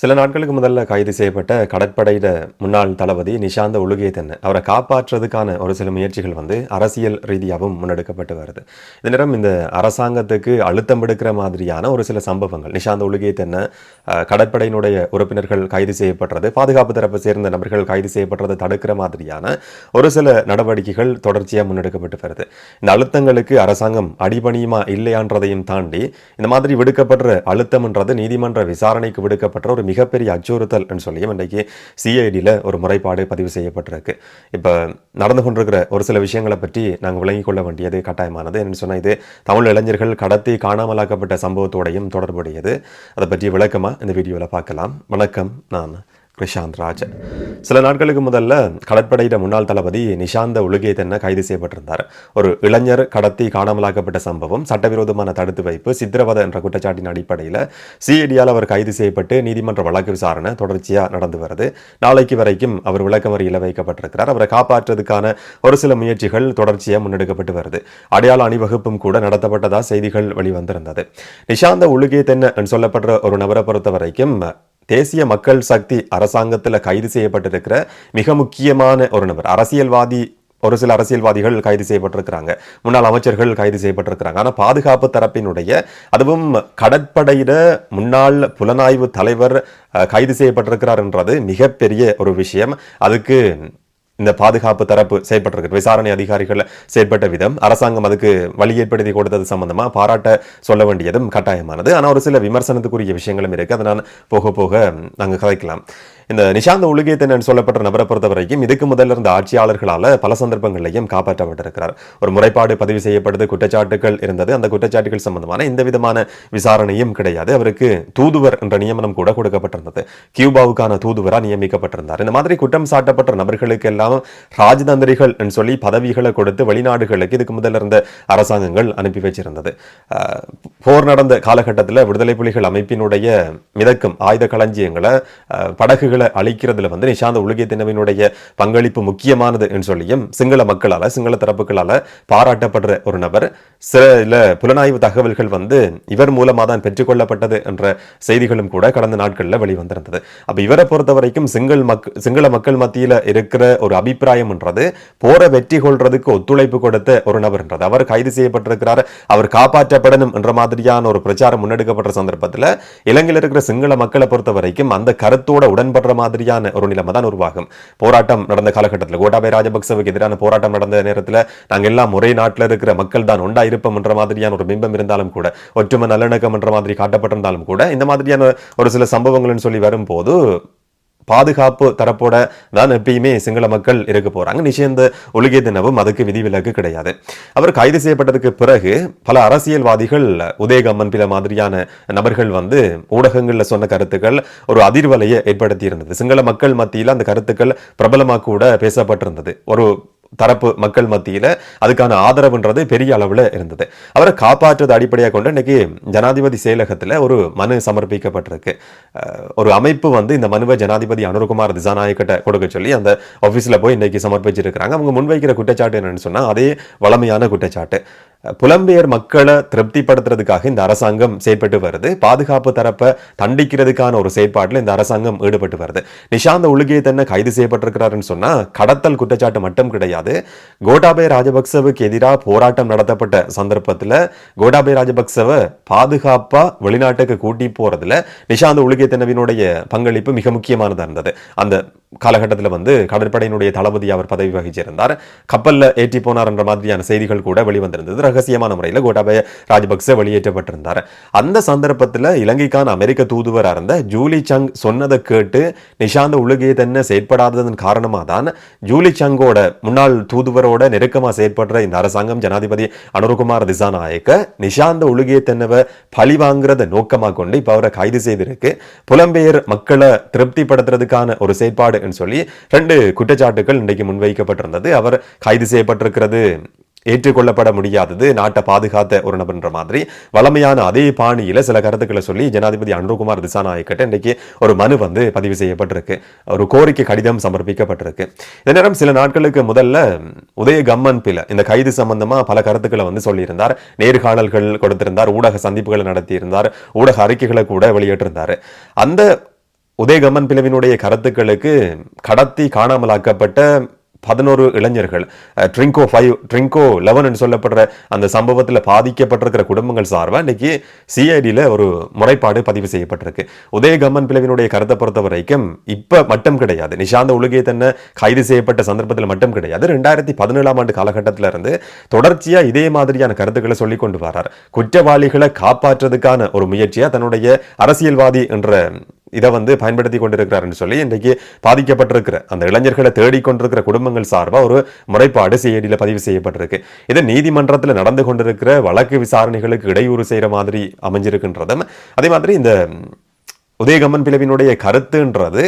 சில நாட்களுக்கு முதல்ல கைது செய்யப்பட்ட கடற்படையிட முன்னாள் தளபதி நிஷாந்த உலுகேதன் அவரை காப்பாற்றுறதுக்கான ஒரு சில முயற்சிகள் வந்து அரசியல் ரீதியாகவும் முன்னெடுக்கப்பட்டு வருது. இந்த நேரம் இந்த அரசாங்கத்துக்கு அழுத்தம் எடுக்கிற மாதிரியான ஒரு சில சம்பவங்கள் நிஷாந்த உலுகேதன் கடற்படையினுடைய உறுப்பினர்கள் கைது செய்யப்படுறது பாதுகாப்பு தரப்பை சேர்ந்த நபர்கள் கைது செய்யப்படுறதை தடுக்கிற மாதிரியான ஒரு சில நடவடிக்கைகள் தொடர்ச்சியாக முன்னெடுக்கப்பட்டு வருது. இந்த அழுத்தங்களுக்கு அரசாங்கம் அடிபணியுமா இல்லையான்றதையும் தாண்டி இந்த மாதிரி விடுக்கப்படுற அழுத்தம்ன்றது நீதிமன்ற விசாரணைக்கு விடுக்கப்பட்ட ஒரு மிகப்பெரிய அச்சுறுத்தல் சொல்லியும் இன்றைக்கு சிஐடியில் ஒரு முறைப்பாடு பதிவு செய்யப்பட்டிருக்கு. இப்போ நடந்து கொண்டிருக்கிற ஒரு சில விஷயங்களை பற்றி நாங்கள் விளங்கிக் கொள்ள வேண்டியது கட்டாயமானது. என்று சொன்னால் இது தமிழ் இளைஞர்கள் கடத்தி காணாமலாக்கப்பட்ட சம்பவத்தோடையும் தொடர்புடையது. அதை பற்றி விளக்கமாக இந்த வீடியோவில் பார்க்கலாம். வணக்கம் நான் கிருஷாந்த் ராஜ். சில நாட்களுக்கு முதல்ல கடற்படையிட முன்னாள் தளபதி நிஷாந்த உலுகேதன்ன கைது செய்யப்பட்டிருந்தார். ஒரு இளைஞர் கடத்தி காணாமலாக்கப்பட்ட சம்பவம் சட்டவிரோதமான தடுத்து வைப்பு சித்திரவதை என்ற குற்றச்சாட்டின் அடிப்படையில் சிஐடியால் அவர் கைது செய்யப்பட்டு நீதிமன்ற வழக்கு விசாரணை தொடர்ச்சியாக நடந்து வருது. நாளைக்கு வரைக்கும் அவர் விளக்கமறியில் வைக்கப்பட்டிருக்கிறார். அவரை காப்பாற்றுறதுக்கான ஒரு சில முயற்சிகள் தொடர்ச்சியாக முன்னெடுக்கப்பட்டு வருது. அடையாள அணிவகுப்பும் கூட நடத்தப்பட்டதா செய்திகள் வெளிவந்திருந்தது. நிஷாந்த உலுகேதென்ன சொல்லப்படுற ஒரு நபரை பொறுத்த வரைக்கும் தேசிய மக்கள் சக்தி அரசாங்கத்தில் கைது செய்யப்பட்டிருக்கிற மிக முக்கியமான ஒரு நபர். அரசியல்வாதி ஒரு சில அரசியல்வாதிகள் கைது செய்யப்பட்டிருக்கிறாங்க. முன்னாள் அமைச்சர்கள் கைது செய்யப்பட்டிருக்கிறாங்க. ஆனால் பாதுகாப்பு தரப்பினுடைய அதுவும் கடற்படையிட முன்னாள் புலனாய்வு தலைவர் கைது செய்யப்பட்டிருக்கிறார் என்றது மிகப்பெரிய ஒரு விஷயம். அதுக்கு இந்த பாதுகாப்பு தரப்பு செயற்பட்டிருக்கு விசாரணை அதிகாரிகள் செயற்பட்ட விதம் அரசாங்கம் அதுக்கு வழி ஏற்படுத்தி கொடுத்தது சம்பந்தமா பாராட்ட சொல்ல வேண்டியதும் கட்டாயமானது. ஆனால் ஒரு சில விமர்சனத்துக்குரிய விஷயங்களும் இருக்கு. அதை நான் போக போக நாங்கள் கதைக்கலாம். இந்த நிஷாந்த உலகேத்தன் சொல்லப்பட்ட நபரை பொறுத்த வரைக்கும் இதுக்கு முதல்ல இருந்த ஆட்சியாளர்களால் பல சந்தர்ப்பங்களையும் காப்பாற்றப்பட்டிருக்கிறார். ஒரு முறைப்பாடு பதிவு செய்யப்படுது குற்றச்சாட்டுகள் இருந்தது. அந்த குற்றச்சாட்டுகள் சம்பந்தமான எந்த விதமான விசாரணையும் கிடையாது. அவருக்கு தூதுவர் என்ற நியமனம் கூட கொடுக்கப்பட்டிருந்தது. கியூபாவுக்கான தூதுவரா நியமிக்கப்பட்டிருந்தார். இந்த மாதிரி குற்றம் சாட்டப்பட்ட நபர்களுக்கு எல்லாம் ராஜதந்திரிகள் சொல்லி பதவிகளை கொடுத்து வெளிநாடுகளுக்கு இதுக்கு முதல்ல இருந்த அரசாங்கங்கள் அனுப்பி வச்சிருந்தது. போர் நடந்த காலகட்டத்தில் விடுதலை புலிகள் அமைப்பினுடைய மிதக்கும் ஆயுத களஞ்சியங்களை படகுகள் அழிக்கிறதுல வந்து நிஷாந்த உலகிய தினவினுடைய பங்களிப்பு முக்கியமானது என்று சொல்லியும் சிங்கள மக்களால சிங்கள தரப்புகளால பாராட்டப்படுற ஒரு நபர். சில புலனாய்வு தகவல்கள் வந்து இவர் மூலமாக தான் பெற்றுக்கொள்ளப்பட்டது என்ற செய்திகளும் கூட கடந்த நாட்களில் வெளிவந்திருந்தது. அப்ப இவரை பொறுத்த வரைக்கும் சிங்கள் மக் சிங்கள மக்கள் மத்தியில் இருக்கிற ஒரு அபிப்பிராயம் என்றது போற வெற்றி கொள்றதுக்கு ஒத்துழைப்பு கொடுத்த ஒரு நபர் என்றது. அவர் கைது செய்யப்பட்டிருக்கிறார் அவர் காப்பாற்றப்படணும் என்ற மாதிரியான ஒரு பிரச்சாரம் முன்னெடுக்கப்பட்ட சந்தர்ப்பத்தில் இலங்கையில் இருக்கிற சிங்கள மக்களை பொறுத்த வரைக்கும் அந்த கருத்தோட உடன்பட போராடுற மாதிரியான ஒரு நிலைமை தான் உருவாகும். போராட்டம் நடந்த காலகட்டத்தில் கோட்டாபய ராஜபக்சவுக்கு எதிரான போராட்டம் நடந்த நேரத்தில் நாங்கள் எல்லாம் ஒரே நாட்டில் இருக்கிற மக்கள் தான் ஒன்றா இருப்போம் என்ற மாதிரியான ஒரு பிம்பம் இருந்தாலும் கூட ஒற்றுமை நல்லிணக்கம் என்ற மாதிரி காட்டப்பட்டிருந்தாலும் கூட இந்த மாதிரியான ஒரு சில சம்பவங்கள்னு சொல்லி வரும்போது பாதுகாப்பு தரப்போட தான் எப்பயுமே சிங்கள மக்கள் இருக்க போகிறாங்க நிச்சயந்த ஒழுகிய தினமும் அதுக்கு விதிவிலக்கு கிடையாது. அவர் கைது செய்யப்பட்டதுக்கு பிறகு பல அரசியல்வாதிகள் உதயகம்மன் பில மாதிரியான நபர்கள் வந்து ஊடகங்களில் சொன்ன கருத்துக்கள் ஒரு அதிர்வலையை ஏற்படுத்தி இருந்தது சிங்கள மக்கள் மத்தியில் அந்த கருத்துக்கள் பிரபலமாக கூட பேசப்பட்டிருந்தது. ஒரு தரப்பு மக்கள் மத்தியில் அதுக்கான ஆதரவுன்றது பெரிய அளவில் இருந்தது. அவரை காப்பாற்றுவது அடிப்படையாக கொண்டு இன்னைக்கு ஜனாதிபதி செயலகத்தில் ஒரு மனு சமர்ப்பிக்கப்பட்டிருக்கு. ஒரு அமைப்பு வந்து இந்த மனுவை ஜனாதிபதி அனுர்குமார் திசாநாயக்கிட்ட கொடுக்க சொல்லி அந்த ஆஃபீஸில் போய் இன்னைக்கு சமர்ப்பிச்சிருக்கிறாங்க. அவங்க முன்வைக்கிற குற்றச்சாட்டு என்னென்னு சொன்னால் அதே வளமையான குற்றச்சாட்டு. புலம்பெயர் மக்களை திருப்திப்படுத்துறதுக்காக இந்த அரசாங்கம் செயற்பட்டு வருது. பாதுகாப்பு தரப்பை தண்டிக்கிறதுக்கான ஒரு செயற்பாட்டில் இந்த அரசாங்கம் ஈடுபட்டு வருது. நிஷாந்த உழுகியை தன்னை கைது செய்யப்பட்டிருக்கிறாருன்னு சொன்னால் கடத்தல் குற்றச்சாட்டு மட்டும் கிடையாது. கிடையாது கோட்டாபய ராஜபக்சவுக்கு எதிராக போராட்டம் நடத்தப்பட்ட சந்தர்ப்பத்தில் கோட்டாபய ராஜபக்சவை பாதுகாப்பாக வெளிநாட்டுக்கு கூட்டி போகிறதுல நிஷாந்த் உலகே தன்னவினுடைய பங்களிப்பு மிக முக்கியமானதாக இருந்தது. அந்த காலகட்டத்தில் வந்து கடற்படையினுடைய தளபதி அவர் பதவி வகிச்சிருந்தார். கப்பலில் ஏற்றி போனார் என்ற மாதிரியான செய்திகள் கூட வெளிவந்திருந்தது. ரகசியமான முறையில் கோட்டாபய ராஜபக்ச வெளியேற்றப்பட்டிருந்தார். அந்த சந்தர்ப்பத்தில் இலங்கைக்கான அமெரிக்க தூதுவராக இருந்த ஜூலி சங் சொன்னதை கேட்டு நிஷாந்த உலகே தன்னை செயற்படாததன் காரணமாக தான் ஜூலி சங்கோட முன்னாள் தூதுவரோட நெருக்கமாக செயற்படுற இந்த அரசாங்கம் ஜனாதிபதி அனுருகுமார் திசாநாயக்க நிஷாந்த ஒழுகிய தென்னவ பழி வாங்குறத நோக்கமாக கொண்டு இப்போ அவரை கைது செய்திருக்கு. புலம்பெயர் மக்களை திருப்திப்படுத்துறதுக்கான ஒரு செயற்பாடு சொல்லி ரெண்டு குற்றச்சாட்டுகள் இன்றைக்கு முன்வைக்கப்பட்டிருந்தது. அவர் கைது செய்யப்பட்டிருக்கிறது. ஏற்றுக்கொள்ளப்பட முடியாதது நாட்டை பாதுகாத்த ஒரு நபர்ன்ற மாதிரி. வளமையான அதே பாணியில் சில கருத்துக்களை சொல்லி ஜனாதிபதி அன்ருகுமார் திசாநாயக்கிட்ட இன்றைக்கு ஒரு மனு வந்து பதிவு செய்யப்பட்டிருக்கு. ஒரு கோரிக்கை கடிதம் சமர்ப்பிக்கப்பட்டிருக்கு. இந்த நேரம் சில நாட்களுக்கு முதல்ல உதய கம்மன் பில இந்த கைது சம்பந்தமாக பல கருத்துக்களை வந்து சொல்லியிருந்தார். நேர்காணல்கள் கொடுத்திருந்தார் ஊடக சந்திப்புகளை நடத்தியிருந்தார் ஊடக அறிக்கைகளை கூட வெளியிட்டிருந்தார். அந்த உதயகம்மன் பிளவினுடைய கருத்துக்களுக்கு கடத்தி காணாமலாக்கப்பட்ட பதினோரு இளைஞர்கள். ட்ரிங்கோ ஃபைவ் ட்ரிங்கோ லெவன் சொல்லப்படுற அந்த சம்பவத்தில் பாதிக்கப்பட்டிருக்கிற குடும்பங்கள் சார்பாக இன்னைக்கு சிஐடியில் ஒரு முறைப்பாடு பதிவு செய்யப்பட்டிருக்கு. உதயகம்மன் பிளவினுடைய கருத்தை பொறுத்த வரைக்கும் இப்போ மட்டும் கிடையாது. நிஷாந்த உலகே தன்னை கைது செய்யப்பட்ட சந்தர்ப்பத்தில் மட்டும் கிடையாது. ரெண்டாயிரத்தி பதினேழாம் ஆண்டு காலகட்டத்தில் இருந்து தொடர்ச்சியாக இதே மாதிரியான கருத்துக்களை சொல்லி கொண்டு வரார். குற்றவாளிகளை காப்பாற்றுறதுக்கான ஒரு முயற்சியாக தன்னுடைய அரசியல்வாதி என்ற இதை வந்து பயன்படுத்தி கொண்டிருக்கிறாருன்னு சொல்லி இன்றைக்கு பாதிக்கப்பட்டிருக்கிற அந்த இளைஞர்களை தேடிக்கொண்டிருக்கிற குடும்பங்கள் சார்பாக ஒரு முறைப்பாடு சிஐடியில் பதிவு செய்யப்பட்டிருக்கு. இது நீதிமன்றத்தில் நடந்து கொண்டிருக்கிற வழக்கு விசாரணைகளுக்கு இடையூறு செய்கிற மாதிரி அமைஞ்சிருக்கின்றதும் அதே மாதிரி இந்த உதயகம்மன் பிளவினுடைய கருத்துன்றது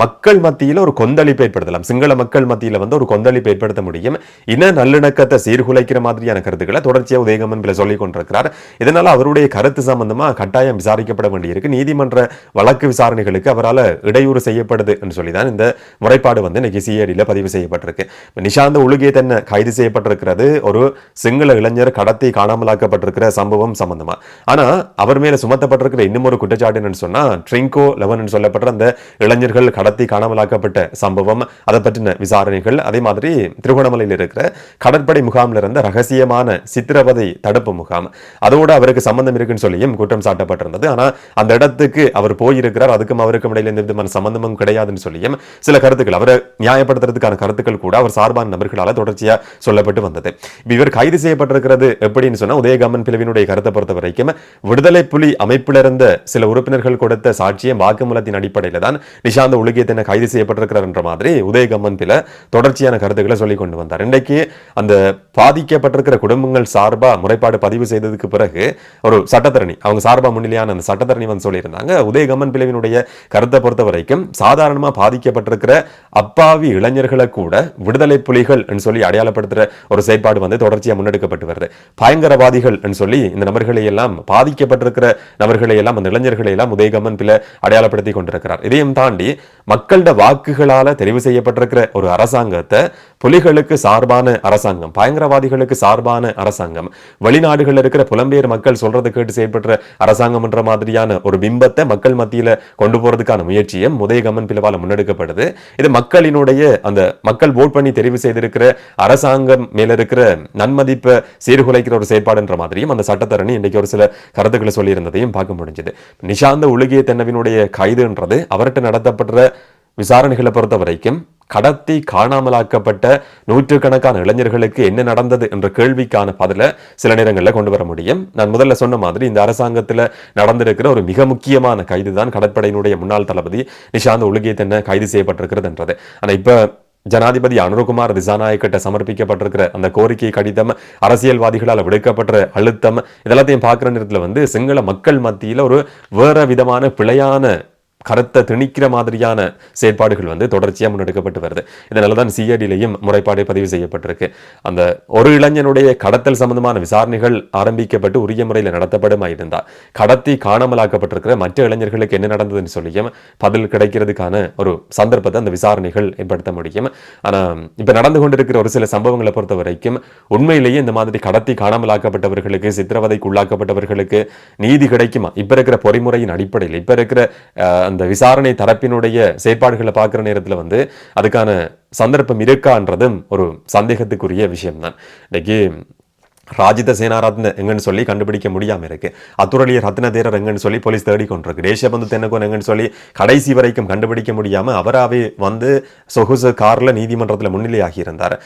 மக்கள் மத்தியில் ஒரு கொந்தளிப்பு ஏற்படுத்தலாம். சிங்கள மக்கள் மத்தியில் வந்து ஒரு கொந்தளிப்பு ஏற்படுத்த முடியும். இன நல்லிணக்கத்தை சீர்குலைக்கிற மாதிரியான கருத்துக்களை தொடர்ச்சியாக உதயகமன் பிள்ளை சொல்லிக் கொண்டிருக்கிறார். இதனால அவருடைய கருத்து சம்பந்தமா கட்டாயம் விசாரிக்கப்பட வேண்டியிருக்கு. நீதிமன்ற வழக்கு விசாரணைகளுக்கு அவரால் இடையூறு செய்யப்படுது என்று சொல்லி தான் இந்த முறைப்பாடு வந்து இன்னைக்கு சிஐடியில் பதிவு செய்யப்பட்டிருக்கு. நிஷாந்த உலுகே தன்னை கைது செய்யப்பட்டிருக்கிறது. ஒரு சிங்கள இளைஞர் கடத்தி காணாமலாக்கப்பட்டிருக்கிற சம்பவம் சம்பந்தமாக ஆனா அவர் மேலே சுமத்தப்பட்டிருக்கிற இன்னும் ஒரு குற்றச்சாட்டு சொன்னால் ட்ரிங்கோ லெவன் சொல்லப்படுற அந்த இளைஞர்கள் கடத்தி காணாமலாக்கப்பட்ட சம்பவம். அதை பற்றின விசாரணைகள் அதே மாதிரி திருகோணமலையில் இருக்கிற கடற்படை முகாமில் இருந்த ரகசியமான சித்திரவதை தடுப்பு முகாம். அதோடு அவருக்கு சம்பந்தம் இருக்குன்னு சொல்லியும் குற்றம் சாட்டப்பட்டிருந்தது. ஆனால் அந்த இடத்துக்கு அவர் போயிருக்கிறார். அதுக்கும் அவருக்கும் இடையில எந்த விதமான சம்பந்தமும் கிடையாதுன்னு சொல்லியும் சில கருத்துக்கள் அவரை நியாயப்படுத்துறதுக்கான கருத்துக்கள் கூட அவர் சார்பான நபர்களால் தொடர்ச்சியாக சொல்லப்பட்டு வந்தது. இவர் கைது செய்யப்பட்டிருக்கிறது எப்படின்னு சொன்னால் உதயகம்மன் பிளவினுடைய கருத்தை பொறுத்த வரைக்கும் விடுதலை புலி அமைப்பிலிருந்த சில உறுப்பினர்கள் கொடுத்த சாட்சியம் வாக்குமூலத்தின் அடிப்படையில் தான் நிஷாந்த உலகியத்தின கைது செய்யப்பட்டிருக்கிறார் என்ற மாதிரி உதயகம்மன் பில தொடர்ச்சியான கருத்துக்களை சொல்லி கொண்டு வந்தார். இன்றைக்கு அந்த பாதிக்கப்பட்டிருக்கிற குடும்பங்கள் சார்பாக முறைப்பாடு பதிவு செய்ததுக்கு பிறகு ஒரு சட்டத்தரணி அவங்க சார்பாக முன்னிலையான அந்த சட்டத்தரணி வந்து சொல்லியிருந்தாங்க. உதயகம்மன் பிளவினுடைய கருத்தை பொறுத்த வரைக்கும் சாதாரணமாக பாதிக்கப்பட்டிருக்கிற அப்பாவி இளைஞர்களை கூட விடுதலை புலிகள் என்று சொல்லி அடையாளப்படுத்துகிற ஒரு செயற்பாடு வந்து தொடர்ச்சியாக முன்னெடுக்கப்பட்டு வருது. பயங்கரவாதிகள் என்று சொல்லி இந்த நபர்களை எல்லாம் பாதிக்கப்பட்டிருக்கிற நபர்களை எல்லாம் அந்த இளைஞர்களை எல்லாம் உதயகம்மன் பில அடையாளப்படுத்தி கொண்டிருக்கிறார். இதையும் தாண்டி மக்களோட வாக்குகளால் தெரிவு செய்யப்பட்டிருக்கிற ஒரு அரசாங்கத்தை புலிகளுக்கு சார்பான அரசாங்கம் பயங்கரவாதிகளுக்கு சார்பான அரசாங்கம் வெளிநாடுகளில் இருக்கிற புலம்பெயர் மக்கள் சொல்றது கேட்டு செயல்படுற அரசாங்கம்ன்ற மாதிரியான ஒரு பிம்பத்தை மக்கள் மத்தியில் கொண்டு போறதுக்கான முயற்சியும் உதயகம்மன் பிளவால் முன்னெடுக்கப்படுது. இது மக்களினுடைய அந்த மக்கள் ஓட் பண்ணி தெரிவு செய்திருக்கிற அரசாங்கம் மேல இருக்கிற நன்மதிப்பை சீர்குலைக்கிற ஒரு செயற்பாடுன்ற மாதிரியும் அந்த சட்டத்தரணி இன்றைக்கு ஒரு சில கருத்துக்களை சொல்லியிருந்ததையும் பார்க்க முடிஞ்சது. நிஷாந்த உலகிய தென்னவினுடைய கைதுன்றது அவர்கிட்ட நடத்தப்படுற விசாரணைகளை பொறுத்த வரைக்கும் கடத்தி காணாமலாக்கப்பட்ட நூற்றுக்கணக்கான இளைஞர்களுக்கு என்ன நடந்தது என்ற கேள்விக்கான பதில சில நேரங்களில் கொண்டு வர முடியும். நான் முதல்ல சொன்ன மாதிரி இந்த அரசாங்கத்தில் நடந்திருக்கிற ஒரு மிக முக்கியமான கைது தான் கடற்படையினுடைய முன்னாள் தளபதி நிஷாந்த் உலகியத்தென்ன கைது செய்யப்பட்டிருக்கிறதுன்றது ஆனால் இப்போ ஜனாதிபதி அனுருகுமார் திசாநாயக்கிட்ட சமர்ப்பிக்கப்பட்டிருக்கிற அந்த கோரிக்கை கடிதம் அரசியல்வாதிகளால் விடுக்கப்பட்ட அழுத்தம் இதெல்லாத்தையும் பார்க்குற நேரத்தில் வந்து சிங்கள மக்கள் மத்தியில் ஒரு வேற விதமான பிழையான கருத்தை திணிக்கிற மாதிரியான செயற்பாடுகள் வந்து தொடர்ச்சியாக முன்னெடுக்கப்பட்டு வருது. இதனால தான் சிஐடியிலையும் முறைப்பாடு பதிவு செய்யப்பட்டிருக்கு. அந்த ஒரு இளைஞனுடைய கடத்தல் சம்பந்தமான விசாரணைகள் ஆரம்பிக்கப்பட்டு உரிய முறையில் நடத்தப்படுமா இருந்தால் கடத்தி காணாமலாக்கப்பட்டிருக்கிற மற்ற இளைஞர்களுக்கு என்ன நடந்ததுன்னு சொல்லியும் பதில் கிடைக்கிறதுக்கான ஒரு சந்தர்ப்பத்தை அந்த விசாரணைகள் ஏற்படுத்த முடியும். ஆனால் இப்போ நடந்து கொண்டிருக்கிற ஒரு சில சம்பவங்களை பொறுத்த வரைக்கும் உண்மையிலேயே இந்த மாதிரி கடத்தி காணாமலாக்கப்பட்டவர்களுக்கு சித்திரவதைக்கு உள்ளாக்கப்பட்டவர்களுக்கு நீதி கிடைக்குமா? இப்போ இருக்கிற பொறிமுறையின் அடிப்படையில் இப்போ இருக்கிற அந்த விசாரணை தரப்பினுடைய செயற்பாடுகளை பார்க்குற நேரத்தில் வந்து அதுக்கான சந்தர்ப்பம் இருக்கான்றதும் ஒரு சந்தேகத்துக்குரிய விஷயம்தான். இன்றைக்கி ராஜித சேனாரத்ன எங்கன்னு சொல்லி கண்டுபிடிக்க முடியாம இருக்கு. அத்துரலிய ரத்ன தேரர் எங்கன்னு சொல்லி போலீஸ் தேடி கொண்டிருக்கு தேசபந்து தென்னகோன் எங்கன்னு சொல்லி கடைசி வரைக்கும் கண்டுபிடிக்க முடியாம அவராவே வந்து சொகுசு கார்ல நீதிமன்றத்தில் முன்னிலையாகி இருந்தார்.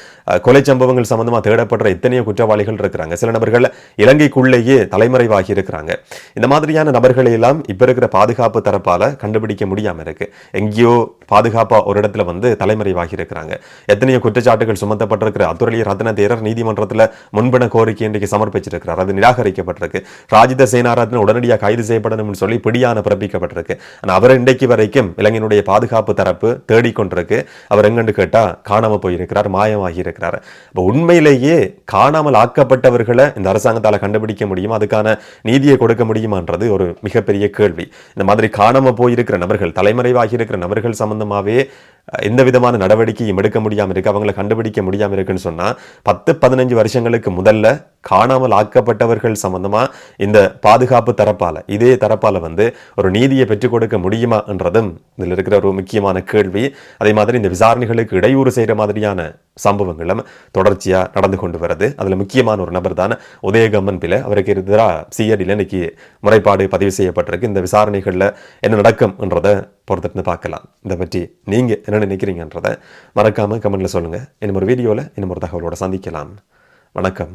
கொலை சம்பவங்கள் சம்பந்தமா தேடப்படுற எத்தனையோ குற்றவாளிகள் இருக்கிறாங்க. சில நபர்கள் இலங்கைக்குள்ளேயே தலைமறைவாகி இருக்கிறாங்க. இந்த மாதிரியான நபர்களை எல்லாம் இப்ப இருக்கிற பாதுகாப்பு தரப்பால கண்டுபிடிக்க முடியாம இருக்கு. எங்கேயோ பாதுகாப்பா ஒரு இடத்துல வந்து தலைமறைவாகி இருக்கிறாங்க. எத்தனையோ குற்றச்சாட்டுகள் சுமத்தப்பட்டிருக்கிற அத்துரலிய ரத்ன தேரர் நீதிமன்றத்தில் முன்பின கோரிக்கை இன்றைக்கு சமர்ப்பிச்சிருக்கிறார். அது நிராகரிக்கப்பட்டிருக்கு. ராஜித சேனாரத்ன உடனடியாக கைது செய்யப்படணும்னு சொல்லி பிடியான பிறப்பிக்கப்பட்டிருக்கு. ஆனால் அவர் இன்றைக்கு வரைக்கும் இளைஞனுடைய பாதுகாப்பு தரப்பு தேடிக்கொண்டிருக்கு. அவர் எங்கன்னு கேட்டால் காணாமல் போயிருக்கிறார் மாயமாகி இருக்கிறார். இப்போ உண்மையிலேயே காணாமல் ஆக்கப்பட்டவர்களை இந்த அரசாங்கத்தால் கண்டுபிடிக்க முடியுமா? அதுக்கான நீதியை கொடுக்க முடியுமான்றது ஒரு மிகப்பெரிய கேள்வி. இந்த மாதிரி காணாமல் போயிருக்கிற நபர்கள் தலைமறைவாகி இருக்கிற நபர்கள் சம்பந்தமாகவே எந்த விதமான நடவடிக்கையும் எடுக்க முடியாமல் இருக்கு அவங்களை கண்டுபிடிக்க முடியாமல் இருக்குன்னு சொன்னால் பத்து பதினஞ்சு வருஷங்களுக்கு முதல்ல காணாமல் ஆக்கப்பட்டவர்கள் சம்பந்தமா இந்த பாதுகாப்பு தரப்பால இதே தரப்பால வந்து ஒரு நீதியை பெற்றுக் கொடுக்க முடியுமா என்றதும் இதில் இருக்கிற ஒரு முக்கியமான கேள்வி. அதே மாதிரி இந்த விசாரணைகளுக்கு இடையூறு செய்கிற மாதிரியான சம்பவங்களும் தொடர்ச்சியா நடந்து கொண்டு வருது. அதில் முக்கியமான ஒரு நபர் தான் உதயகம்மன் பிள்ளை. அவருக்கு எதிராக சிஐடியில் இன்னைக்கு முறைப்பாடு பதிவு செய்யப்பட்டிருக்கு. இந்த விசாரணைகள்ல என்ன நடக்கும் என்றதை பார்க்கலாம். இதை பற்றி நீங்க என்ன நினைக்கிறீங்கன்றதை மறக்காம கமெண்ட்டில் சொல்லுங்க. இன்னும் ஒரு வீடியோல இன்னும் ஒரு தகவலோட சந்திக்கலாம். வணக்கம்.